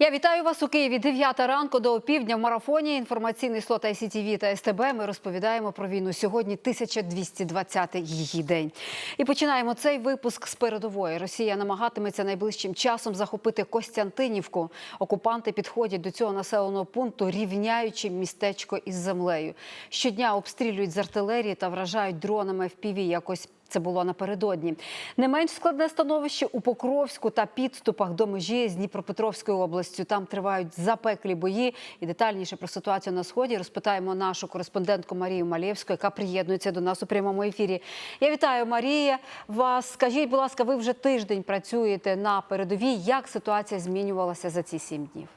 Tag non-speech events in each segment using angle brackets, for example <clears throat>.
Я вітаю вас у Києві. 9 ранку до опівдня в марафоні. Інформаційний слот ICTV та СТБ. Ми розповідаємо про війну. Сьогодні 1220-й її день. І починаємо цей випуск з передової. Росія намагатиметься найближчим часом захопити Костянтинівку. Окупанти підходять до цього населеного пункту, рівняючи містечко із землею. Щодня обстрілюють з артилерії та вражають дронами FPV. Якось це було напередодні. Не менш складне становище у Покровську та підступах до межі з Дніпропетровською областю. Там тривають запеклі бої. І детальніше про ситуацію на сході розпитаємо нашу кореспондентку Марію Малєвську, яка приєднується до нас у прямому ефірі. Я вітаю Марія. Вас скажіть, будь ласка, ви вже тиждень працюєте на передовій. Як ситуація змінювалася за ці сім днів?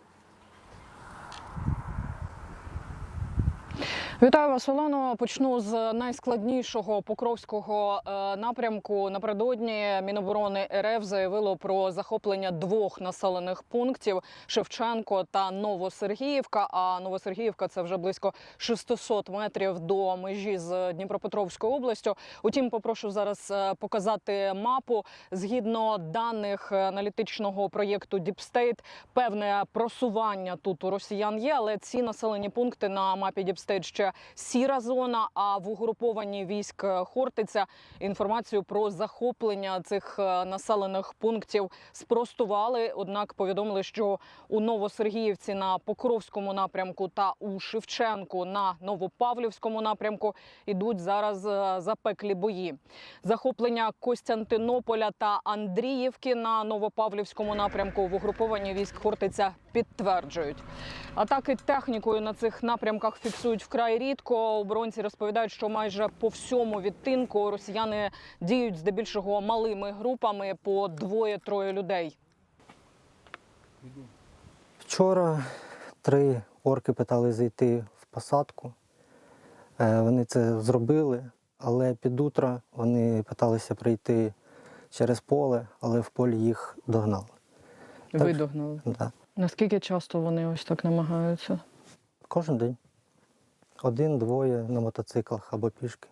Вітаю вас, Олено. Почну з найскладнішого покровського е, напрямку. Напередодні Міноборони РФ заявило про захоплення двох населених пунктів Шевченко та Новосергіївка. А Новосергіївка це вже близько 600 метрів до межі з Дніпропетровською областю. Утім, попрошу зараз е, показати мапу. Згідно даних аналітичного проєкту State, певне просування тут у росіян є, але ці населені пункти на мапі State ще сіра зона. А в угрупованні військ Хортиця інформацію про захоплення цих е, населених пунктів спростували. Однак повідомили, що у Новосергіївці на Покровському напрямку та у Шевченку на Новопавлівському напрямку ідуть зараз е, запеклі бої. Захоплення Костянтинополя та Андріївки на Новопавлівському напрямку в угрупованні військ Хортиця підтверджують. Атаки технікою на цих напрямках фіксують вкрай рідко. Оборонці розповідають, що майже по всьому відтинку росіяни діють здебільшого малими групами по двоє-троє людей. Вчора три орки питали зайти в посадку. Е, Вони це зробили, але під утро вони питалися прийти через поле, але в полі їх догнали. Так. Видогнали. Да. Наскільки часто вони ось так намагаються? Кожен день. Один-двоє на мотоциклах або пішки.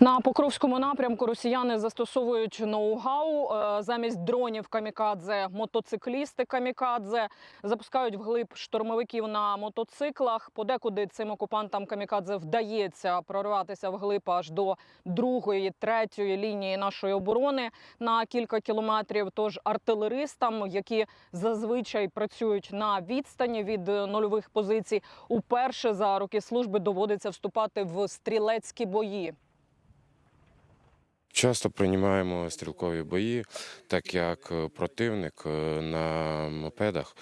На Покровському напрямку росіяни застосовують ноу-гау Е, замість дронів камікадзе, мотоциклісти камікадзе запускають вглиб штурмовиків на мотоциклах. Подекуди цим окупантам камікадзе вдається прориватися вглиб аж до другої, третьої лінії нашої оборони на кілька кілометрів. Тож артилеристам, які зазвичай працюють на відстані від нульових позицій, уперше за роки служби доводиться вступати в стрілецькі бої. Часто приймаємо стрілкові бої, так як е, противник е, на мопедах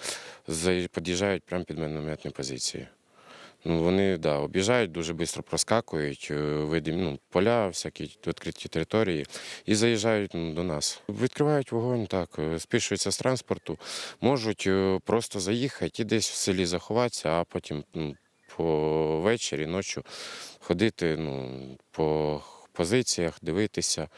під'їжджають прямо під мінометні позиції. Ну, вони да, об'їжджають, дуже швидко проскакують, е, видим, ну, поля, всякі відкриті території і заїжджають ну, до нас. Відкривають вогонь, так, спішуються з транспорту, можуть просто заїхати і десь в селі заховатися, а потім ну, по вечері, ночі ходити ну, по позиціях, дивитися.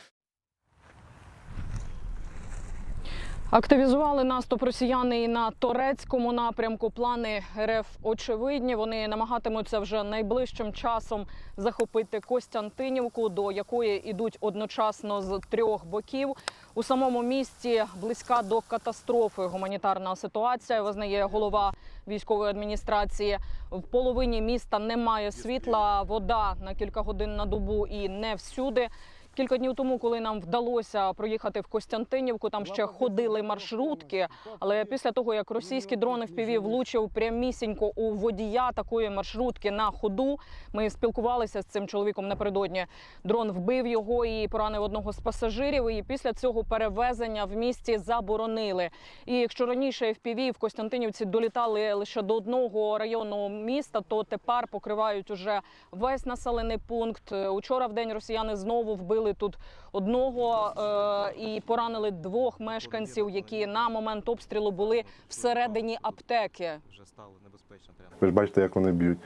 Активізували наступ росіяни і на турецькому напрямку. Плани РФ очевидні. Вони намагатимуться вже найближчим часом захопити Костянтинівку, до якої ідуть одночасно з трьох боків. У самому місті близька до катастрофи гуманітарна ситуація. Визнає голова військової адміністрації. В половині міста немає світла, вода на кілька годин на добу і не всюди. Кілька днів тому, коли нам вдалося проїхати в Костянтинівку, там ще ходили маршрутки. Але після того, як російські дрони впіві влучив прямісінько у водія такої маршрутки на ходу, ми спілкувалися з цим чоловіком напередодні. Дрон вбив його і поранив одного з пасажирів. І після цього перевезення в місті заборонили. І якщо раніше FPV в Костянтинівці долітали лише до одного районного міста, то тепер покривають уже весь населений пункт. Учора в день росіяни знову вбили тут одного е, і поранили двох мешканців, які на момент обстрілу були всередині аптеки. вже стало небезпечно. Ви ж бачите, як вони б'ють,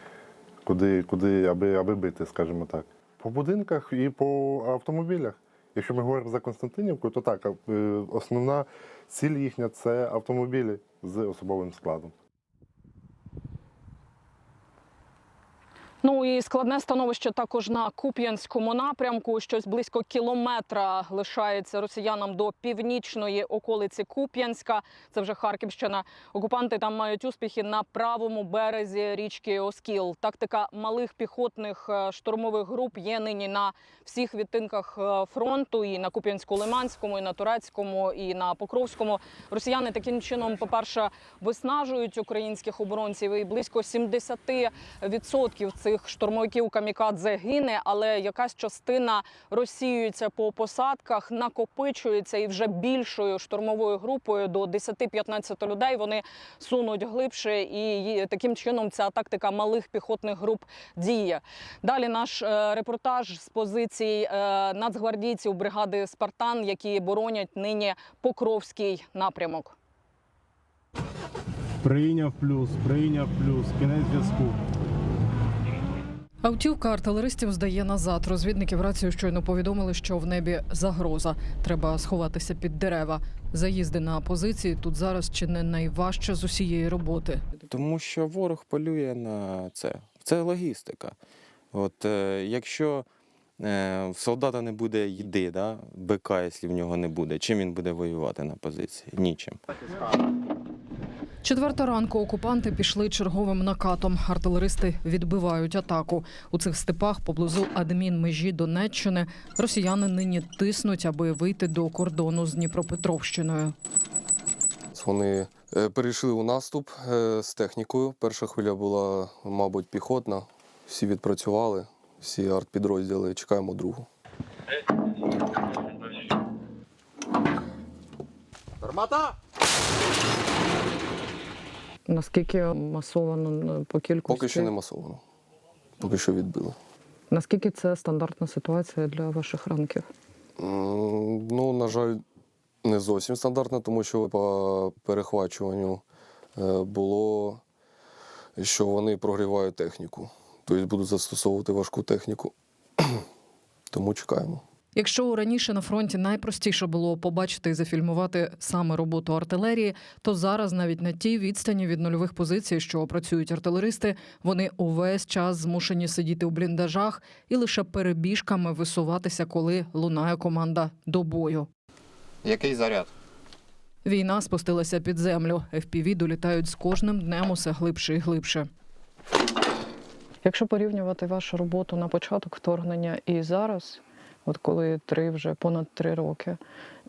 куди, куди аби, аби бити, скажімо так. По будинках і по автомобілях. Якщо ми говоримо за Константинівку, то так, е, основна ціль їхня це автомобілі з особовим складом. Ну і складне становище також на Куп'янському напрямку. Щось близько кілометра лишається росіянам до північної околиці Куп'янська. Це вже Харківщина. Окупанти там мають успіхи на правому березі річки Оскіл. Тактика малих піхотних е, штурмових груп є нині на всіх відтинках е, фронту, і на Куп'янську-Лиманському, і на Турецькому, і на Покровському. Росіяни таким чином, по-перше, виснажують українських оборонців. І близько 70% цих штурмовиків камікадзе гине, але якась частина розсіюється по посадках, накопичується і вже більшою штурмовою групою до 10-15 людей вони сунуть глибше, і таким чином ця тактика малих піхотних груп діє. Далі наш е, репортаж з позицій е, нацгвардійців бригади Спартан, які боронять нині Покровський напрямок. Прийняв плюс, прийняв плюс, кінець зв'язку. Автівка артилеристів здає назад. Розвідники в рацію щойно повідомили, що в небі загроза. Треба сховатися під дерева. Заїзди на позиції тут зараз чи не найважче з усієї роботи. Тому що ворог полює на це. Це логістика. От е, якщо е, в солдата не буде їди, да, БК, якщо в нього не буде, чим він буде воювати на позиції? Нічим. Четверта ранку окупанти пішли черговим накатом. Артилеристи відбивають атаку. У цих степах поблизу адмінмежі Донеччини росіяни нині тиснуть, аби вийти до кордону з Дніпропетровщиною. Вони е, перейшли у наступ е, з технікою. Перша хвиля була, мабуть, піхотна. Всі відпрацювали, всі артпідрозділи. Чекаємо другу. Наскільки масовано по кількості? Поки що не масовано. Поки що відбили. Наскільки це стандартна ситуація для ваших ранків? Ну, на жаль, не зовсім стандартно, тому що по перехвачуванню е, було, що вони прогрівають техніку. Тобто будуть застосовувати важку техніку. <clears throat> Тому чекаємо. Якщо раніше на фронті найпростіше було побачити і зафільмувати саме роботу артилерії, то зараз навіть на тій відстані від нульових позицій, що працюють артилеристи, вони увесь час змушені сидіти у бліндажах і лише перебіжками висуватися, коли лунає команда до бою. Який заряд? Війна спустилася під землю. FPV долітають з кожним днем усе глибше і глибше. Якщо порівнювати вашу роботу на початок вторгнення і зараз, от коли три вже понад три роки,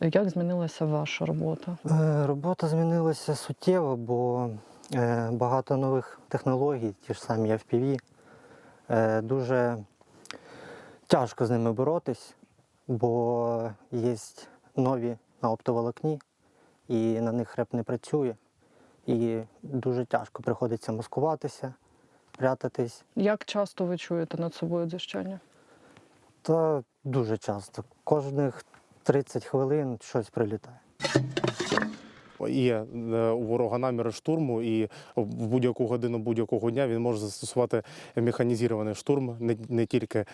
як змінилася ваша робота? Е, Робота змінилася суттєво, бо е, багато нових технологій, ті ж самі FPV, е, дуже тяжко з ними боротись, бо є нові на оптоволокні, і на них реп не працює. І дуже тяжко приходиться маскуватися, прятатись. Як часто ви чуєте над собою дзищання? Та дуже часто. Кожних 30 хвилин щось прилітає. Є е, у ворога наміри штурму, і в будь-яку годину будь-якого дня він може застосувати механізований штурм, не, не тільки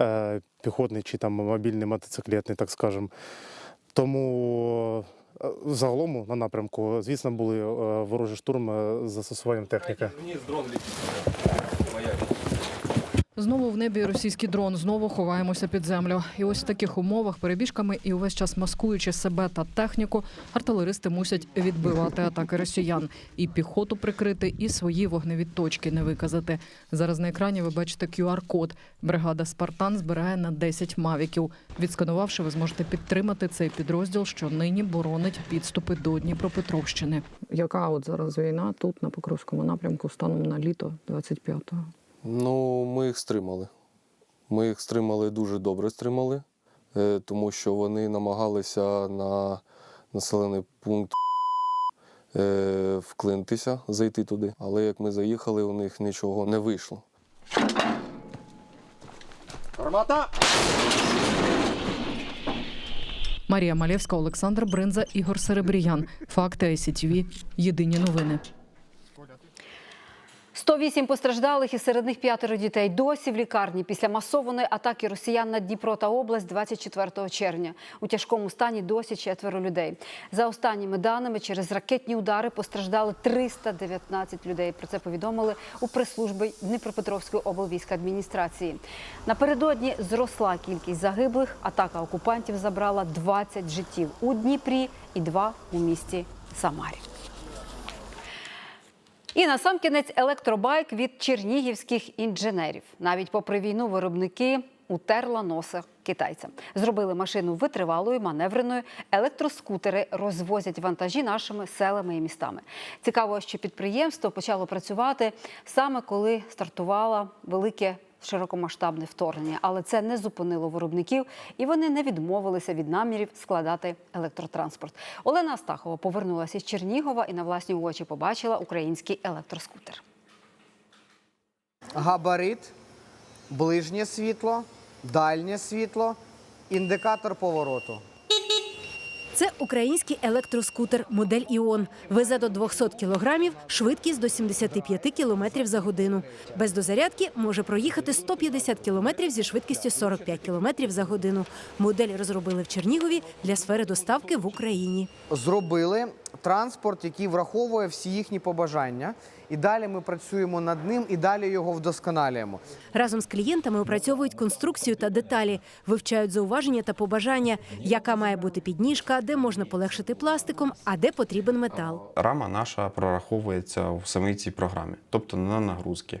е, піхотний чи там мобільний мотоциклетний, так скажемо. Тому е, загалом на напрямку, звісно, були е, ворожі штурми з застосуванням техніки. Знову в небі російський дрон, знову ховаємося під землю. І ось в таких умовах, перебіжками і увесь час маскуючи себе та техніку, артилеристи мусять відбивати атаки росіян і піхоту прикрити, і свої вогневі точки не виказати. Зараз на екрані ви бачите QR-код. Бригада Спартан збирає на 10 мавіків. Відсканувавши, ви зможете підтримати цей підрозділ, що нині боронить підступи до Дніпропетровщини. Яка от зараз війна тут на Покровському напрямку станом на літо 25-го? Ну, ми їх стримали. Ми їх стримали дуже добре стримали, е, тому що вони намагалися на населений пункт е, вклинитися, зайти туди. Але як ми заїхали, у них нічого не вийшло. Марія Малєвська, Олександр Бринза, Ігор Серебріян. Факти ICTV. Єдині новини. 108 постраждалих і серед них п'ятеро дітей досі в лікарні після масованої атаки росіян на Дніпро та область 24 червня. У тяжкому стані досі четверо людей. За останніми даними, через ракетні удари постраждали 319 людей. Про це повідомили у прес-службі Дніпропетровської облвійськадміністрації. Напередодні зросла кількість загиблих. Атака окупантів забрала 20 життів у Дніпрі і два у місті Самарі. І на сам кінець електробайк від чернігівських інженерів. Навіть попри війну виробники утерла носа китайцям. Зробили машину витривалою, маневреною. Електроскутери розвозять вантажі нашими селами і містами. Цікаво, що підприємство почало працювати саме коли стартувало велике широкомасштабне вторгнення, але це не зупинило виробників, і вони не відмовилися від намірів складати електротранспорт. Олена Астахова повернулася з Чернігова і на власні очі побачила український електроскутер. габарит, ближнє світло, дальнє світло, індикатор повороту. Це український електроскутер модель Іон. Везе до 200 кілограмів, швидкість до 75 кілометрів за годину. Без дозарядки може проїхати 150 кілометрів зі швидкістю 45 кілометрів за годину. Модель розробили в Чернігові для сфери доставки в Україні. Зробили транспорт, який враховує всі їхні побажання. І далі ми працюємо над ним, і далі його вдосконалюємо. Разом з клієнтами опрацьовують конструкцію та деталі, вивчають зауваження та побажання, яка має бути підніжка, де можна полегшити пластиком, а де потрібен метал. Рама наша прораховується в самій цій програмі, тобто на нагрузки,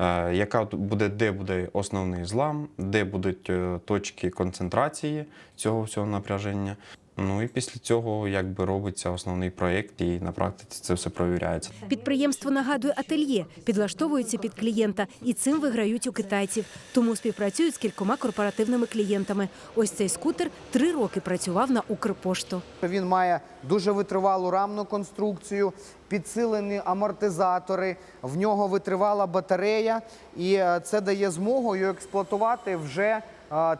Е, яка буде, де буде основний злам, де будуть е, точки концентрації цього всього напряження. Ну і після цього якби робиться основний проєкт, і на практиці це все провіряється. Підприємство нагадує ательє, підлаштовується під клієнта і цим виграють у китайців. Тому співпрацюють з кількома корпоративними клієнтами. Ось цей скутер три роки працював на Укрпошту. Він має дуже витривалу рамну конструкцію, підсилені амортизатори, в нього витривала батарея, і е, це дає змогу його експлуатувати вже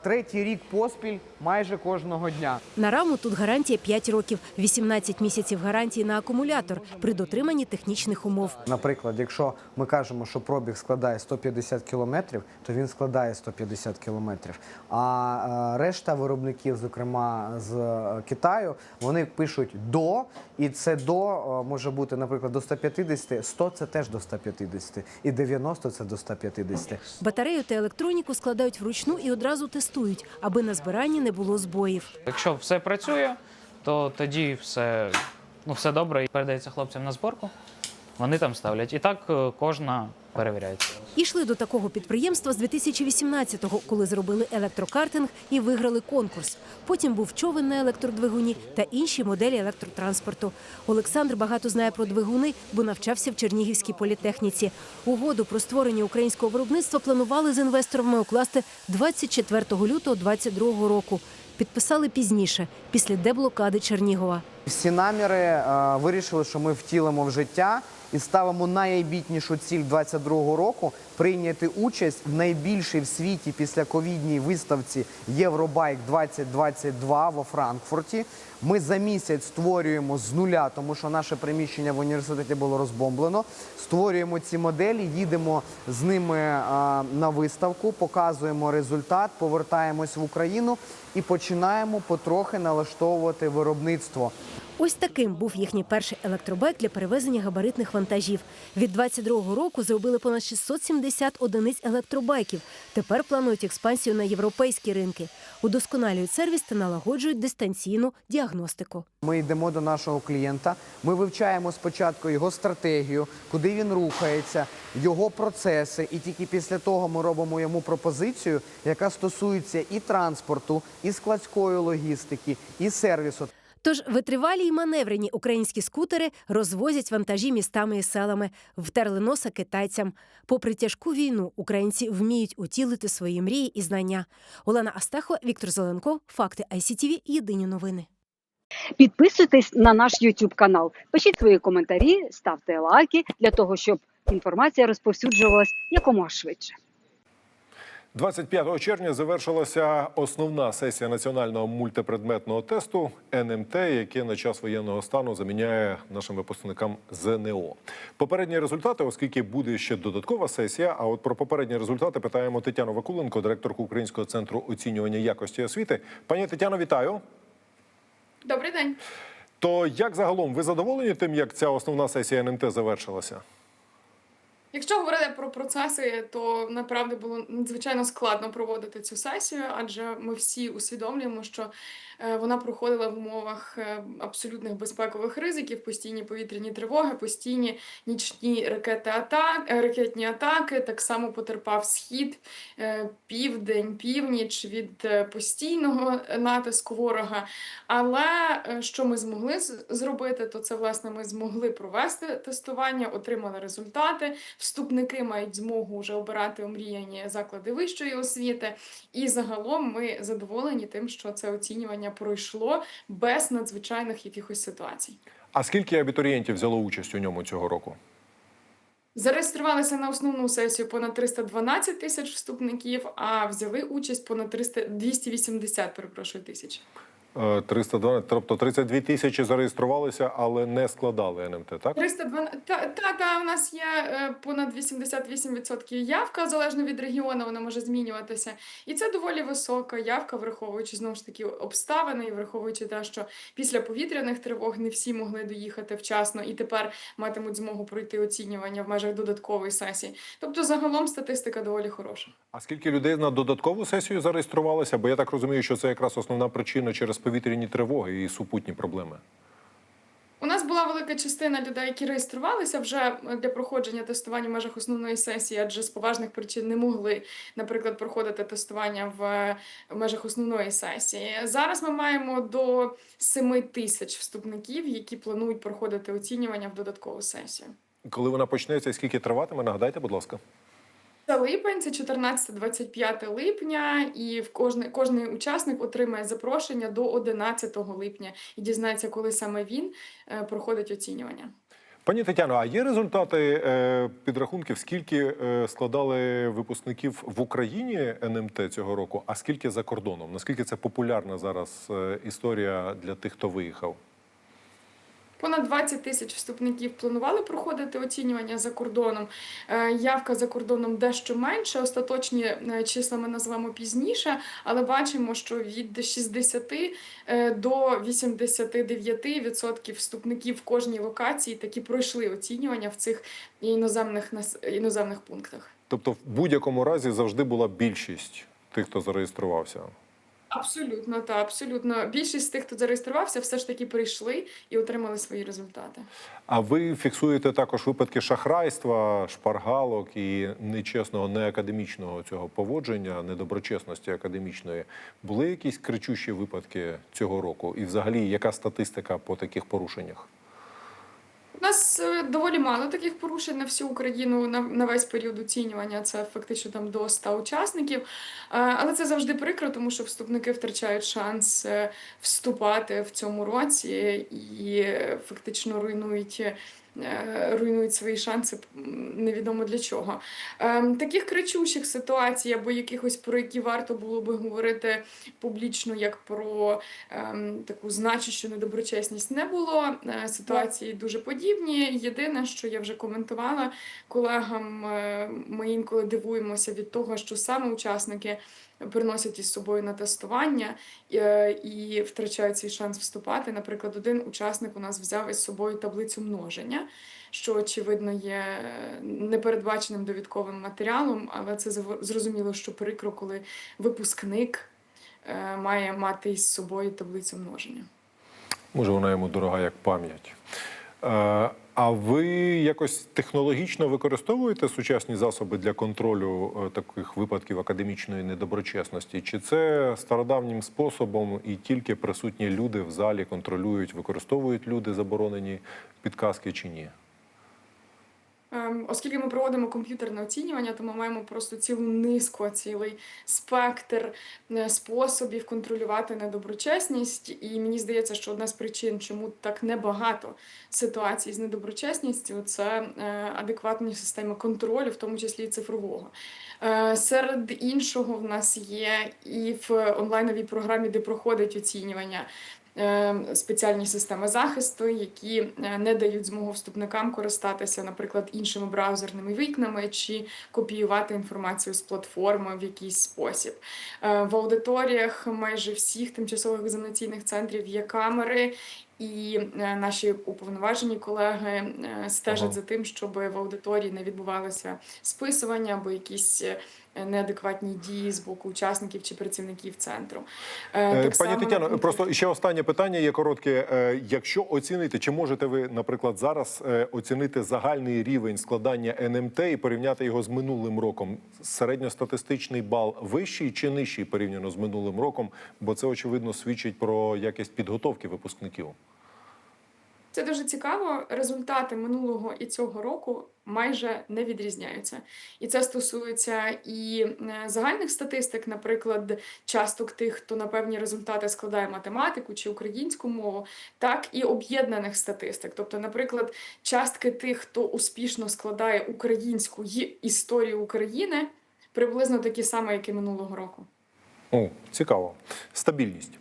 третій рік поспіль майже кожного дня. На раму тут гарантія 5 років, 18 місяців гарантії на акумулятор при дотриманні технічних умов. Наприклад, якщо ми кажемо, що пробіг складає 150 кілометрів, то він складає 150 кілометрів. А е, решта виробників, зокрема з е, Китаю, вони пишуть до, і це до е, може бути, наприклад, до 150, 100 це теж до 150, і 90 це до 150. Батарею та електроніку складають вручну і одразу тестують, аби на збиранні не було збоїв. Якщо все працює, то тоді все, ну, все добре і передається хлопцям на зборку. Вони там ставлять. І так е, кожна перевіряється. Ішли до такого підприємства з 2018-го, коли зробили електрокартинг і виграли конкурс. Потім був човен на електродвигуні та інші моделі електротранспорту. Олександр багато знає про двигуни, бо навчався в Чернігівській політехніці. Угоду про створення українського виробництва планували з інвесторами укласти 24 лютого 2022 року. Підписали пізніше, після деблокади Чернігова. Всі наміри е, вирішили, що ми втілимо в життя і ставимо найбітнішу ціль 22-го року прийняти участь в найбільшій в світі після ковідній виставці Євробайк 2022 во Франкфурті. Ми за місяць створюємо з нуля, тому що наше приміщення в університеті було розбомблено. Створюємо ці моделі, їдемо з ними е, на виставку, показуємо результат, повертаємось в Україну і починаємо потрохи налаштовувати виробництво. Ось таким був їхній перший електробайк для перевезення габаритних вантажів. Від 22-го року зробили понад 670 одиниць електробайків. Тепер планують експансію на європейські ринки. Удосконалюють сервіс та налагоджують дистанційну діагностику. Ми йдемо до нашого клієнта. Ми вивчаємо спочатку його стратегію, куди він рухається, його процеси, і тільки після того ми робимо йому пропозицію, яка стосується і транспорту, і складської логістики, і сервісу. Тож витривалі й маневрені українські скутери розвозять вантажі містами і селами, втерли носа китайцям. Попри тяжку війну, українці вміють утілити свої мрії і знання. Олена Астахова, Віктор Зеленков, Факти ICTV, Єдині новини. Підписуйтесь на наш YouTube канал, пишіть свої коментарі, ставте лайки для того, щоб інформація розповсюджувалась якомога швидше. 25 червня завершилася основна сесія національного мультипредметного тесту НМТ, яке на час воєнного стану заміняє нашим випускникам ЗНО. Попередні результати, оскільки буде ще додаткова сесія. А от про попередні результати питаємо Тетяну Вакуленко, директорку Українського центру оцінювання якості освіти. Пані Тетяно, вітаю. Добрий день. То як загалом ви задоволені тим, як ця основна сесія НМТ завершилася? Якщо говорити про процеси, то направді було надзвичайно складно проводити цю сесію, адже ми всі усвідомлюємо, що вона проходила в умовах е, абсолютних безпекових ризиків, постійні повітряні тривоги, постійні нічні ракети атак, е, ракетні атаки. Так само потерпав схід, е, південь, північ від е, постійного натиску ворога. Але е, що ми змогли зробити, то це власне ми змогли провести тестування, отримали результати. Вступники мають змогу вже обирати омріяні заклади вищої освіти. І загалом ми задоволені тим, що це оцінювання пройшло без надзвичайних якихось ситуацій. А скільки абітурієнтів взяло участь у ньому цього року? Зареєструвалися на основну сесію понад 312 тисяч вступників, а взяли участь понад 300, 280, перепрошую, тисяч. Е, 312, тобто 32 тисячі зареєструвалися, але не складали НМТ, так? 312, та, та, та, у нас є е, понад 88% явка, залежно від регіону, вона може змінюватися. І це доволі висока явка, враховуючи знову ж таки обставини, і враховуючи те, що після повітряних тривог не всі могли доїхати вчасно і тепер матимуть змогу пройти оцінювання в межах додаткової сесії. Тобто, загалом статистика доволі хороша. А скільки людей на додаткову сесію зареєструвалося? Бо я так розумію, що це якраз основна причина через повітряні тривоги і супутні проблеми. У нас була велика частина людей, які реєструвалися вже для проходження тестування в межах основної сесії, адже з поважних причин не могли, наприклад, проходити тестування в в межах основної сесії. Зараз ми маємо до 7 тисяч вступників, які планують проходити оцінювання в додаткову сесію. Коли вона почнеться і скільки триватиме, нагадайте, будь ласка. Це липень, це 14-25 липня, і в кожний, кожний учасник отримає запрошення до 11 липня і дізнається, коли саме він е, проходить оцінювання. Пані Тетяно, а є результати е, підрахунків, скільки е, складали випускників в Україні НМТ цього року, а скільки за кордоном? Наскільки це популярна зараз е, історія для тих, хто виїхав? Понад 20 тисяч вступників планували проходити оцінювання за кордоном. Е, Явка за кордоном дещо менше. Остаточні е, числа ми назвемо пізніше, але бачимо, що від 60 е, до 89% вступників в кожній локації таки пройшли оцінювання в цих іноземних іноземних пунктах. Тобто, в будь-якому разі завжди була більшість тих, хто зареєструвався. Абсолютно, та абсолютно. Більшість з тих, хто зареєструвався, все ж таки прийшли і отримали свої результати. А ви фіксуєте також випадки шахрайства, шпаргалок і нечесного, неакадемічного цього поводження, недоброчесності академічної. Були якісь кричущі випадки цього року? І взагалі, яка статистика по таких порушеннях? У нас е, доволі мало таких порушень на всю Україну на, на весь період оцінювання. Це фактично там до 100 учасників. Е, Але це завжди прикро, тому що вступники втрачають шанс е, вступати в цьому році і фактично руйнують. Е, Руйнують свої шанси невідомо для чого. Ем, таких кричущих ситуацій або якихось про які варто було би говорити публічно, як про ем, таку значущу недоброчесність не було. Е, Ситуації дуже подібні. Єдине, що я вже коментувала колегам, е, ми інколи дивуємося від того, що саме учасники приносять із собою на тестування е, і втрачають свій шанс вступати. Наприклад, один учасник у нас взяв із собою таблицю множення. Що очевидно є непередбаченим довідковим матеріалом, але це зрозуміло, що прикро, коли випускник е, має мати із собою таблицю множення. Може, вона йому дорога як пам'ять. А ви якось технологічно використовуєте сучасні засоби для контролю е, таких випадків академічної недоброчесності? Чи це стародавнім способом і тільки присутні люди в залі контролюють, використовують люди заборонені підказки чи ні? Ем, Оскільки ми проводимо комп'ютерне оцінювання, то ми маємо просто цілу низку, цілий спектр е, способів контролювати недоброчесність. І мені здається, що одна з причин, чому так небагато ситуацій з недоброчесністю, це е, адекватні системи контролю, в тому числі і цифрового. Е, Серед іншого, в нас є і в онлайновій програмі, де проходить оцінювання. Е, Спеціальні системи захисту, які е, не дають змогу вступникам користатися, наприклад, іншими браузерними вікнами чи копіювати інформацію з платформи в якийсь спосіб. Е, В аудиторіях майже всіх тимчасових екзаменаційних центрів є камери, і е, наші уповноважені колеги стежать Ага. за тим, щоб в аудиторії не відбувалося списування або якісь неадекватні дії з боку учасників чи працівників центру. Е, Е, так Пані само, Тетяно, просто ще останнє питання є коротке. Е, Якщо оцінити, чи можете ви, наприклад, зараз оцінити загальний рівень складання НМТ і порівняти його з минулим роком? Середньостатистичний бал вищий чи нижчий порівняно з минулим роком? Бо це очевидно свідчить про якість підготовки випускників. Це дуже цікаво. Результати минулого і цього року майже не відрізняються. І це стосується і е, загальних статистик, наприклад, часток тих, хто на певні результати складає математику чи українську мову, так і об'єднаних статистик. Тобто, наприклад, частки тих, хто успішно складає українську історію України, приблизно такі самі, як і минулого року. О, цікаво. Стабільність.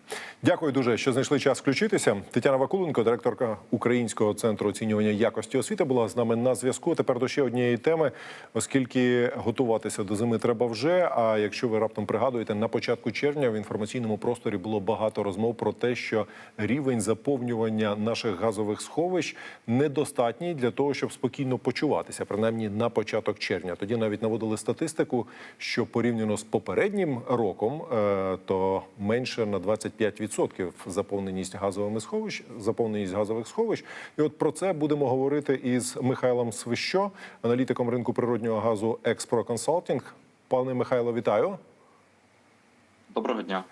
Дякую дуже, що знайшли час включитися. Тетяна Вакуленко, директорка Українського центру оцінювання якості освіти, була з нами на зв'язку. Тепер до ще однієї теми, оскільки готуватися до зими треба вже. А якщо ви раптом пригадуєте, на початку червня в інформаційному просторі було багато розмов про те, що рівень заповнювання наших газових сховищ недостатній для того, щоб спокійно почуватися, принаймні на початок червня. Тоді навіть наводили статистику, що порівняно з попереднім роком, е, то менше на 25% заповненість газовими сховищ, заповненість газових сховищ. І от про це будемо говорити із Михайлом Свищо, аналітиком ринку природнього газу Експро Консалтінг. Пане Михайло, вітаю. Доброго дня.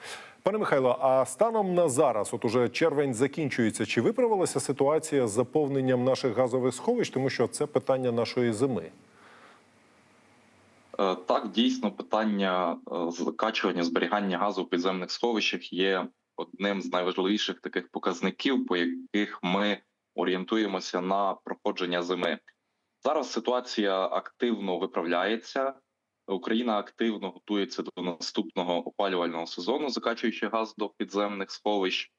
Пане Михайло, а станом на зараз, от уже червень закінчується, чи виправилася ситуація з заповненням наших газових сховищ, тому що це питання нашої зими? Е, Так, дійсно, питання е, закачування зберігання газу в підземних сховищах є одним з найважливіших таких показників, по яких ми орієнтуємося на проходження зими. Зараз ситуація активно виправляється. Україна активно готується до наступного опалювального сезону, закачуючи газ до підземних сховищ.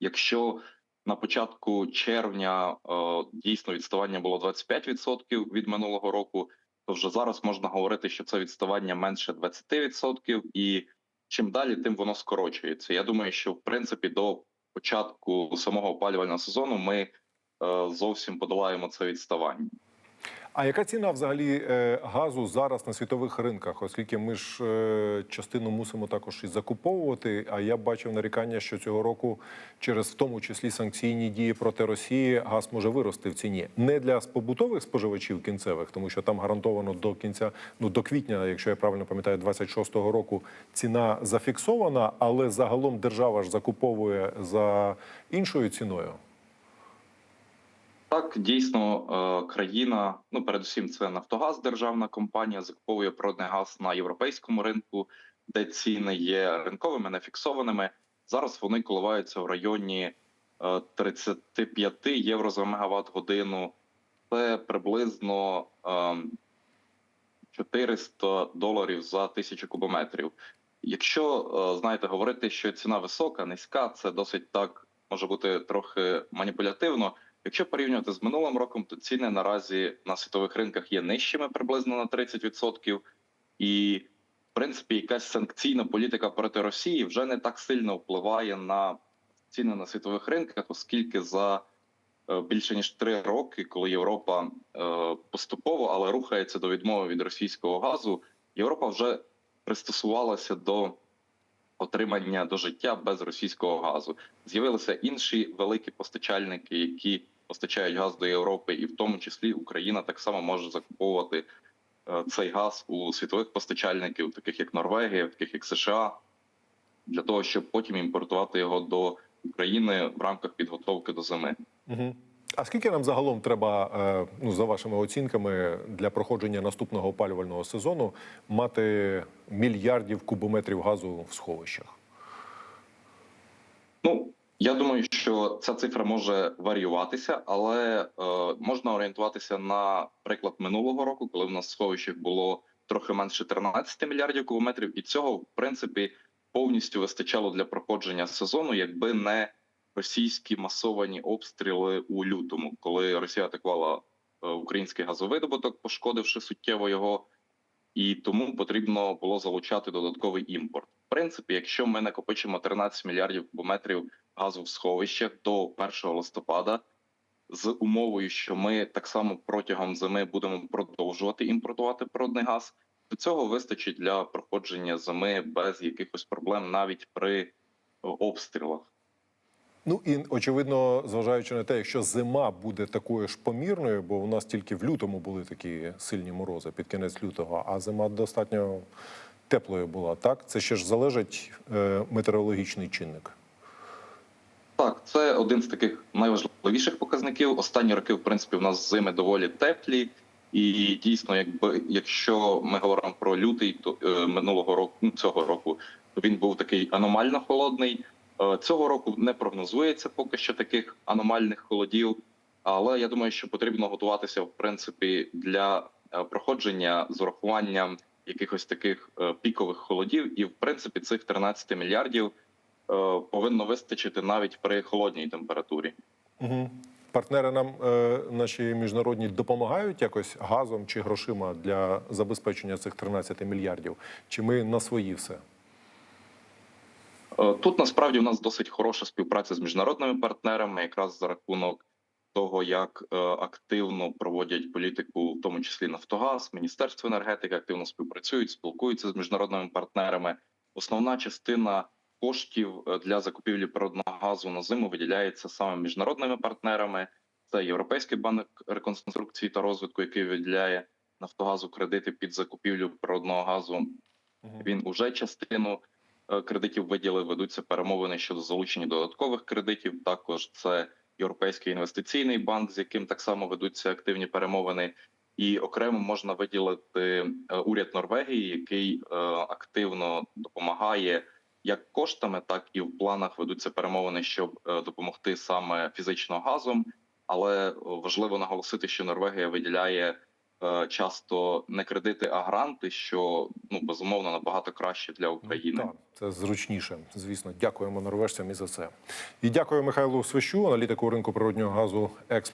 Якщо на початку червня е, дійсно відставання було 25% від минулого року, то вже зараз можна говорити, що це відставання менше 20%, і чим далі, тим воно скорочується. Я думаю, що в принципі до початку самого опалювального сезону ми е, зовсім подолаємо це відставання. А яка ціна взагалі е, газу зараз на світових ринках? Оскільки ми ж е, частину мусимо також і закуповувати. А я бачив нарікання, що цього року через в тому числі санкційні дії проти Росії газ може вирости в ціні не для побутових споживачів кінцевих, тому що там гарантовано до кінця, ну до квітня, якщо я правильно пам'ятаю, 26-го року ціна зафіксована, але загалом держава ж закуповує за іншою ціною. Так, дійсно, е, країна, ну передусім, це Нафтогаз, державна компанія, закуповує природний газ на європейському ринку, де ціни є ринковими, не фіксованими. Зараз вони коливаються в районі е, 35 євро за мегаватт годину. Це приблизно е, 400 доларів за тисячу кубометрів. Якщо е, знаєте, говорити, що ціна висока, низька, це досить так може бути трохи маніпулятивно. Якщо порівнювати з минулим роком, то ціни наразі на світових ринках є нижчими приблизно на 30%. І, в принципі, якась санкційна політика проти Росії вже не так сильно впливає на ціни на світових ринках, оскільки за е, більше ніж три роки, коли Європа е, поступово, але рухається до відмови від російського газу, Європа вже пристосувалася до отримання до життя без російського газу. З'явилися інші великі постачальники, які постачають газ до Європи, і в тому числі Україна так само може закуповувати е, цей газ у світових постачальників, таких як Норвегія, таких як США, для того, щоб потім імпортувати його до України в рамках підготовки до зими. Угу. А скільки нам загалом треба, е, ну за вашими оцінками, для проходження наступного опалювального сезону мати мільярдів кубометрів газу в сховищах? Я думаю, що ця цифра може варіюватися, але е, можна орієнтуватися на приклад минулого року, коли в нас сховищах було трохи менше 13 мільярдів кубометрів, і цього в принципі повністю вистачало для проходження сезону, якби не російські масовані обстріли у лютому, коли Росія атакувала е, український газовидобуток, пошкодивши суттєво його, і тому потрібно було залучати додатковий імпорт. В принципі, якщо ми накопичимо 13 мільярдів кубометрів газу сховищах до 1 листопада, з умовою, що ми так само протягом зими будемо продовжувати імпортувати природний газ, цього вистачить для проходження зими без якихось проблем навіть при обстрілах. Ну і очевидно, зважаючи на те, якщо зима буде такою ж помірною, бо у нас тільки в лютому були такі сильні морози під кінець лютого, а зима достатньо теплою була. Так, це ще ж залежить е, метеорологічний чинник. Так, це один з таких найважливіших показників. Останні роки, в принципі, в нас зими доволі теплі, і дійсно, якби якщо ми говоримо про лютий, то е, минулого року ну, цього року, він був такий аномально холодний. Е, цього року не прогнозується поки що таких аномальних холодів. Але я думаю, що потрібно готуватися в принципі для е, проходження з урахуванням якихось таких е, пікових холодів, і в принципі цих 13 мільярдів повинно вистачити навіть при холодній температурі. Угу. Партнери нам е, наші міжнародні допомагають якось газом чи грошима для забезпечення цих 13 мільярдів? Чи ми на свої все? Е, Тут насправді у нас досить хороша співпраця з міжнародними партнерами, якраз за рахунок того, як е, активно проводять політику, в тому числі Нафтогаз, Міністерство енергетики активно співпрацюють, спілкуються з міжнародними партнерами. Основна частина коштів е, для закупівлі природного газу на зиму виділяється саме міжнародними партнерами. Це Європейський банк реконструкції та розвитку, який виділяє Нафтогазу кредити під закупівлю природного газу. Він уже частину е, кредитів виділив. Ведуться перемовини щодо залучення додаткових кредитів. Також це Європейський інвестиційний банк, з яким так само ведуться активні перемовини. І окремо можна виділити е, уряд Норвегії, який активно допомагає як коштами, так і в планах ведуться перемовини, щоб е, допомогти саме фізично газом. Але е, важливо наголосити, що Норвегія виділяє е, часто не кредити, а гранти, що ну безумовно набагато краще для України. Так, це зручніше. Звісно, дякуємо норвежцям і за це. І дякую Михайлу Свищу, аналітику ринку природнього газу Експо.